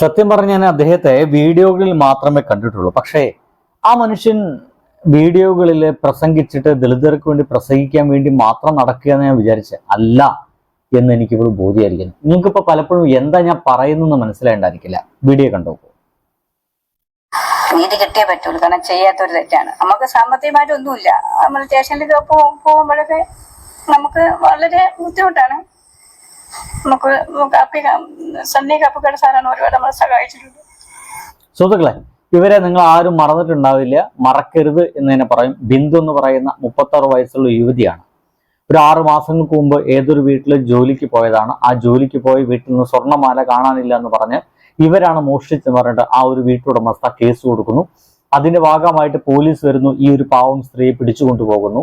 സത്യം പറഞ്ഞ ഞാൻ അദ്ദേഹത്തെ വീഡിയോകളിൽ മാത്രമേ കണ്ടിട്ടുള്ളൂ. പക്ഷേ ആ മനുഷ്യൻ വീഡിയോകളിൽ പ്രസംഗിച്ചിട്ട് ദളിതർക്ക് വേണ്ടി പ്രസംഗിക്കാൻ വേണ്ടി മാത്രം നടക്കുക എന്ന് ഞാൻ വിചാരിച്ച അല്ല എന്ന് എനിക്കിപ്പോൾ ബോധ്യമായിരിക്കുന്നു നിങ്ങൾക്കിപ്പോൾ പലപ്പോഴും എന്താ ഞാൻ പറയുന്നെന്ന് മനസ്സിലായിണ്ടായിരിക്കില്ല. വീഡിയോ കണ്ടോക്കൂ നീതി കിട്ടിയേ പറ്റുള്ളൂ. കാരണം ചെയ്യാത്തൊരു തെറ്റാണ്. നമുക്ക് സാമ്പത്തികമായിട്ട് ഒന്നുമില്ല നമ്മൾ സ്റ്റേഷനിലേക്ക് പോകുമ്പോഴൊക്കെ നമുക്ക് വളരെ ബുദ്ധിമുട്ടാണ്. നമുക്ക് കാപ്പി സണ്ണി കാപ്പിക്കട സാറാണ് ഒരുപാട് നമ്മളെ സഹായിച്ചിട്ടുണ്ട്. സുഹൃത്തുക്കളെ ഇവരെ നിങ്ങൾ ആരും മറന്നിട്ടുണ്ടാവില്ല. മറക്കരുത് എന്ന് തന്നെ പറയും. ബിന്ദു എന്ന് പറയുന്ന മുപ്പത്താറ് വയസ്സുള്ള യുവതിയാണ്. ഒരു ആറു മാസങ്ങൾക്ക് മുമ്പ് ഏതൊരു വീട്ടിൽ ജോലിക്ക് പോയതാണ്. ആ ജോലിക്ക് പോയി വീട്ടിൽ നിന്ന് സ്വർണമാല കാണാനില്ല എന്ന് പറഞ്ഞ് ഇവരാണ് മോഷ്ടിച്ചെന്ന് പറഞ്ഞിട്ട് ആ ഒരു വീട്ടുടമസ്ഥ കേസ് കൊടുക്കുന്നു. അതിന്റെ ഭാഗമായിട്ട് പോലീസ് വരുന്നു. ഈ ഒരു പാവം സ്ത്രീയെ പിടിച്ചു കൊണ്ടുപോകുന്നു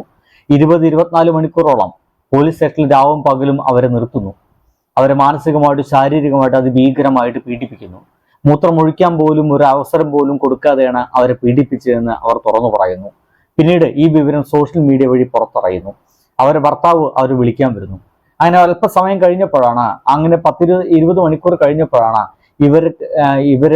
ഇരുപത് ഇരുപത്തിനാല് മണിക്കൂറോളം പോലീസ് സ്റ്റേഷനിൽ രാവും പകലും അവരെ നിർത്തുന്നു. അവരെ മാനസികമായിട്ട് ശാരീരികമായിട്ട് അതിഭീകരമായിട്ട് പീഡിപ്പിക്കുന്നു. മൂത്രമൊഴിക്കാൻ പോലും ഒരു അവസരം പോലും കൊടുക്കാതെയാണ് അവരെ പീഡിപ്പിച്ചതെന്ന് അവർ തുറന്നു പറയുന്നു. പിന്നീട് ഈ വിവരം സോഷ്യൽ മീഡിയ വഴി പുറത്തറിയുന്നു. അവരെ ഭർത്താവ് അവർ വിളിക്കാൻ വരുന്നു. അങ്ങനെ അല്പസമയം കഴിഞ്ഞപ്പോഴാണ് അങ്ങനെ പത്തിരുപത് ഇരുപത് മണിക്കൂർ കഴിഞ്ഞപ്പോഴാണ് ഇവർ ഇവർ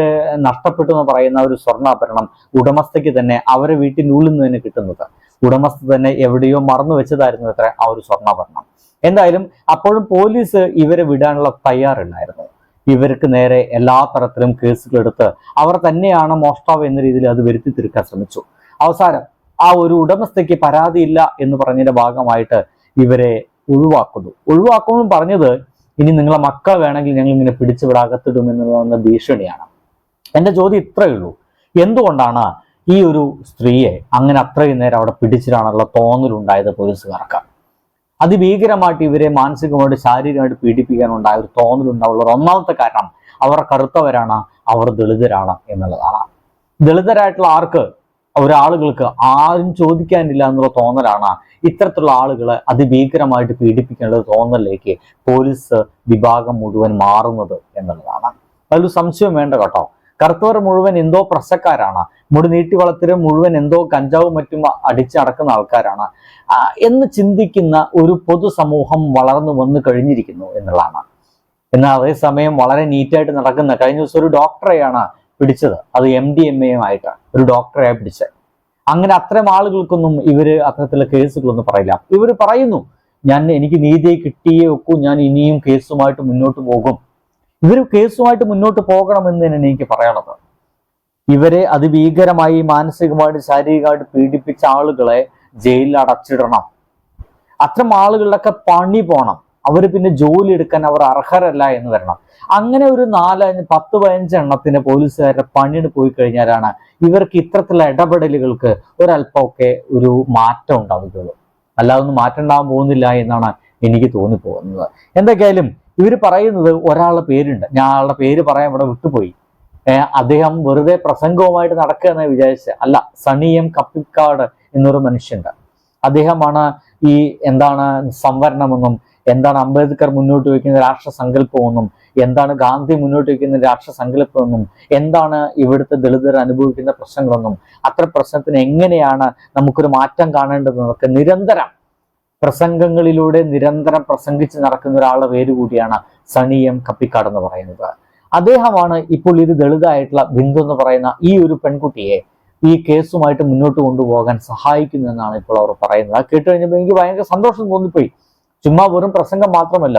നഷ്ടപ്പെട്ടു എന്ന് പറയുന്ന ഒരു സ്വർണാഭരണം ഉടമസ്ഥയ്ക്ക് തന്നെ അവരെ വീട്ടിനുള്ളിൽ നിന്ന് തന്നെ കിട്ടുന്നത്. ഉടമസ്ഥ തന്നെ എവിടെയോ മറന്നു വെച്ചതായിരുന്നു അത്ര ആ ഒരു സ്വർണാഭരണം. എന്തായാലും അപ്പോഴും പോലീസ് ഇവരെ വിടാനുള്ള തയ്യാറുണ്ടായിരുന്നു. ഇവർക്ക് നേരെ എല്ലാ തരത്തിലും കേസുകൾ എടുത്ത് അവർ തന്നെയാണ് മോഷ്ടാവ് എന്ന രീതിയിൽ അത് വരുത്തി തീർക്കാൻ ശ്രമിച്ചു. അവസാനം ആ ഒരു ഉടമസ്ഥയ്ക്ക് പരാതിയില്ല എന്ന് പറഞ്ഞതിന്റെ ഭാഗമായിട്ട് ഇവരെ ഒഴിവാക്കുന്നു. ഒഴിവാക്കുമെന്ന് പറഞ്ഞത് ഇനി നിങ്ങളെ മക്കൾ വേണമെങ്കിൽ ഞങ്ങൾ ഇങ്ങനെ പിടിച്ചു വിടാകത്തിടും എന്നുള്ള ഭീഷണിയാണ്. എന്റെ ചോദ്യം ഇത്രയേ ഉള്ളൂ. എന്തുകൊണ്ടാണ് ഈ ഒരു സ്ത്രീയെ അങ്ങനെ അത്രയും നേരം അവിടെ പിടിച്ചിട്ടാണുള്ള തോന്നലുണ്ടായത് പോലീസുകാർക്ക്? അതിഭീകരമായിട്ട് ഇവരെ മാനസികമായിട്ട് ശാരീരികമായിട്ട് പീഡിപ്പിക്കാനുണ്ടായ ഒരു തോന്നലുണ്ടാവുള്ള ഒന്നാമത്തെ കാരണം അവർ കറുത്തവരാണ് അവർ ദളിതരാണ് എന്നുള്ളതാണ്. ദളിതരായിട്ടുള്ള ആർക്ക്? ഒരാളുകൾക്ക്. ആരും ചോദിക്കാനില്ല എന്നുള്ള തോന്നലാണ് ഇത്തരത്തിലുള്ള ആളുകളെ അതിഭീകരമായിട്ട് പീഡിപ്പിക്കേണ്ട തോന്നലിലേക്ക് പോലീസ് വിഭാഗം മുഴുവൻ മാറുന്നത് എന്നുള്ളതാണ്. അതിൽ സംശയം വേണ്ട കേട്ടോ. കറുത്തവർ മുഴുവൻ എന്തോ പ്രസക്കാരാണ് മുടി നീട്ടി വളർത്തിയ മുഴുവൻ എന്തോ കഞ്ചാവും മറ്റും അടിച്ചടക്കുന്ന ആൾക്കാരാണ്. എന്ന് ചിന്തിക്കുന്ന ഒരു പൊതുസമൂഹം വളർന്നു വന്നു കഴിഞ്ഞിരിക്കുന്നു എന്നുള്ളതാണ്. എന്നാൽ അതേസമയം വളരെ നീറ്റായിട്ട് നടക്കുന്ന കഴിഞ്ഞ ദിവസം ഒരു ഡോക്ടറെയാണ് പിടിച്ചത്. അത് എം ഡി എം എയുമായിട്ട് ഒരു ഡോക്ടറെ പിടിച്ചത് അങ്ങനെ അത്തരം ആളുകൾക്കൊന്നും ഇവർ അത്തരത്തിലുള്ള കേസുകളൊന്നും പറയില്ല. ഇവർ പറയുന്നു ഞാൻ എനിക്ക് നീതിയെ കിട്ടിയേ ഒക്കൂ. ഞാൻ ഇനിയും കേസുമായിട്ട് മുന്നോട്ട് പോകും. ഇവർ കേസുമായിട്ട് മുന്നോട്ട് പോകണമെന്ന് തന്നെയാണ് എനിക്ക് പറയാനുള്ളത്. ഇവരെ അതിഭീകരമായി മാനസികമായിട്ട് ശാരീരികമായിട്ട് പീഡിപ്പിച്ച ആളുകളെ ജയിലിൽ അടച്ചിടണം. അത്തരം ആളുകളിലൊക്കെ പണി പോണം അവർ പിന്നെ ജോലി എടുക്കാൻ അവർ അർഹരല്ല എന്ന് വരണം. അങ്ങനെ ഒരു നാലഞ്ച് പത്ത് പതിനഞ്ച് എണ്ണത്തിന് പോലീസുകാരുടെ പണിന് പോയി കഴിഞ്ഞാലാണ് ഇവർക്ക് ഇത്തരത്തിലുള്ള ഇടപെടലുകൾക്ക് ഒരല്പമൊക്കെ ഒരു മാറ്റം ഉണ്ടാവുകയുള്ളൂ. അല്ലാതൊന്നും മാറ്റം ഉണ്ടാകാൻ പോകുന്നില്ല എന്നാണ് എനിക്ക് തോന്നിപ്പോകുന്നത്. എന്തൊക്കെയായാലും ഇവർ പറയുന്നത് ഒരാളുടെ പേരുണ്ട്. ഞാൻ ആളുടെ പേര് പറയാൻ ഇവിടെ വിട്ടുപോയി. അദ്ദേഹം വെറുതെ പ്രസംഗവുമായിട്ട് നടക്കുക എന്ന് വിചാരിച്ച അല്ല സണി എം കപ്പിക്കാട് എന്നൊരു മനുഷ്യണ്ട് അദ്ദേഹമാണ് ഈ എന്താണ് സംവരണമെന്നും എന്താണ് അംബേദ്കർ മുന്നോട്ട് വയ്ക്കുന്ന രാഷ്ട്ര സങ്കല്പമെന്നും എന്താണ് ഗാന്ധി മുന്നോട്ട് വയ്ക്കുന്ന രാഷ്ട്ര സങ്കല്പമെന്നും എന്താണ് ഇവിടുത്തെ ദളിതർ അനുഭവിക്കുന്ന പ്രശ്നങ്ങളെന്നും അത്ര പ്രശ്നത്തിന് എങ്ങനെയാണ് നമുക്കൊരു മാറ്റം കാണേണ്ടതെന്നൊക്കെ നിരന്തരം പ്രസംഗങ്ങളിലൂടെ നിരന്തരം പ്രസംഗിച്ച് നടക്കുന്ന ഒരാളുടെ പേര് കൂടിയാണ് സണി എം കപ്പിക്കാട് എന്ന് പറയുന്നത്. അദ്ദേഹമാണ് ഇപ്പോൾ ഇത് ദളിതായിട്ടുള്ള ബിന്ദു എന്ന് പറയുന്ന ഈ ഒരു പെൺകുട്ടിയെ ഈ കേസുമായിട്ട് മുന്നോട്ട് കൊണ്ടുപോകാൻ സഹായിക്കുന്നതെന്നാണ് ഇപ്പോൾ അവർ പറയുന്നത്. കേട്ട് കഴിഞ്ഞപ്പോൾ എനിക്ക് ഭയങ്കര സന്തോഷം തോന്നിപ്പോയി. ചുമ്മാ വെറും പ്രസംഗം മാത്രമല്ല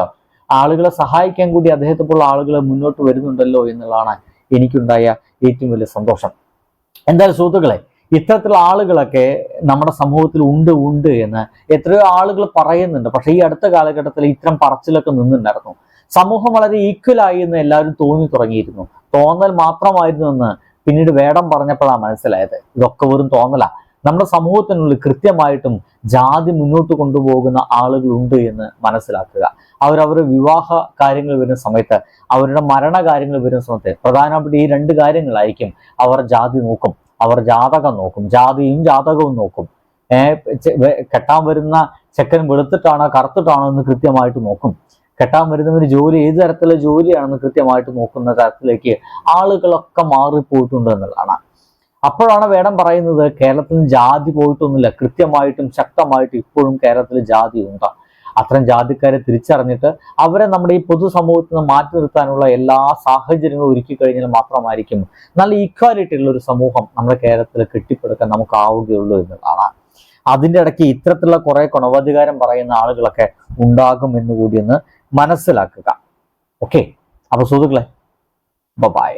ആളുകളെ സഹായിക്കാൻ കൂടി അദ്ദേഹത്തെ പോലുള്ള ആളുകൾ മുന്നോട്ട് വരുന്നുണ്ടല്ലോ എന്നുള്ളതാണ് എനിക്കുണ്ടായ ഏറ്റവും വലിയ സന്തോഷം. എന്തായാലും സുഹൃത്തുക്കളെ ഇത്തരത്തിലുള്ള ആളുകളൊക്കെ നമ്മുടെ സമൂഹത്തിൽ ഉണ്ട് ഉണ്ട് എന്ന് എത്രയോ ആളുകൾ പറയുന്നുണ്ട്. പക്ഷേ ഈ അടുത്ത കാലഘട്ടത്തിൽ ഇത്തരം പറച്ചിലൊക്കെ നിന്നുണ്ടായിരുന്നു. സമൂഹം വളരെ ഈക്വലായി എന്ന് എല്ലാവരും തോന്നി തുടങ്ങിയിരുന്നു. തോന്നൽ മാത്രമായിരുന്നു എന്ന് പിന്നീട് വേടം പറഞ്ഞപ്പോഴാണ് മനസ്സിലായത്. ഇതൊക്കെ വെറും തോന്നലാ. നമ്മുടെ സമൂഹത്തിനുള്ളിൽ കൃത്യമായിട്ടും ജാതി മുന്നോട്ട് കൊണ്ടുപോകുന്ന ആളുകളുണ്ട് എന്ന് മനസ്സിലാക്കുക. അവരവരുടെ വിവാഹ കാര്യങ്ങൾ വരുന്ന സമയത്ത് അവരുടെ മരണ കാര്യങ്ങൾ വരുന്ന സമയത്ത് പ്രധാനപ്പെട്ട ഈ രണ്ട് കാര്യങ്ങളായിരിക്കും അവർ ജാതി നോക്കും. അവർ ജാതകം നോക്കും. ജാതിയും ജാതകവും നോക്കും. കെട്ടാൻ വരുന്ന ചെക്കൻ വെളുത്തിട്ടാണോ കറുത്തിട്ടാണോ എന്ന് കൃത്യമായിട്ട് നോക്കും. കെട്ടാൻ വരുന്നവര് ജോലി ഏത് തരത്തിലുള്ള ജോലിയാണെന്ന് കൃത്യമായിട്ട് നോക്കുന്ന തരത്തിലേക്ക് ആളുകളൊക്കെ മാറിപ്പോയിട്ടുണ്ട് എന്നുള്ളതാണ്. അപ്പോഴാണ് വേടം പറയുന്നത് കേരളത്തിൽ ജാതി പോയിട്ടൊന്നുമില്ല. കൃത്യമായിട്ടും ശക്തമായിട്ടും ഇപ്പോഴും കേരളത്തിൽ ജാതി ഉണ്ട്. അത്തരം ജാതിക്കാരെ തിരിച്ചറിഞ്ഞിട്ട് അവരെ നമ്മുടെ ഈ പൊതുസമൂഹത്തിൽ നിന്ന് മാറ്റി നിർത്താനുള്ള എല്ലാ സാഹചര്യങ്ങളും ഒരുക്കി കഴിഞ്ഞാൽ മാത്രമായിരിക്കും നല്ല ഈക്വാലിറ്റി ഉള്ള ഒരു സമൂഹം നമ്മുടെ കേരളത്തിൽ കെട്ടിപ്പടുക്കാൻ നമുക്ക് ആവുകയുള്ളൂ എന്നുള്ളതാണ് അതിന്റെ ഇടയ്ക്ക് ഇത്തരത്തിലുള്ള കുറെ ഗുണവധികാരം പറയുന്ന ആളുകളൊക്കെ ഉണ്ടാകും എന്ന് കൂടി ഒന്ന് മനസ്സിലാക്കുക. ഓക്കെ അപ്പൊ സുഹൃത്തുക്കളെ ബൈ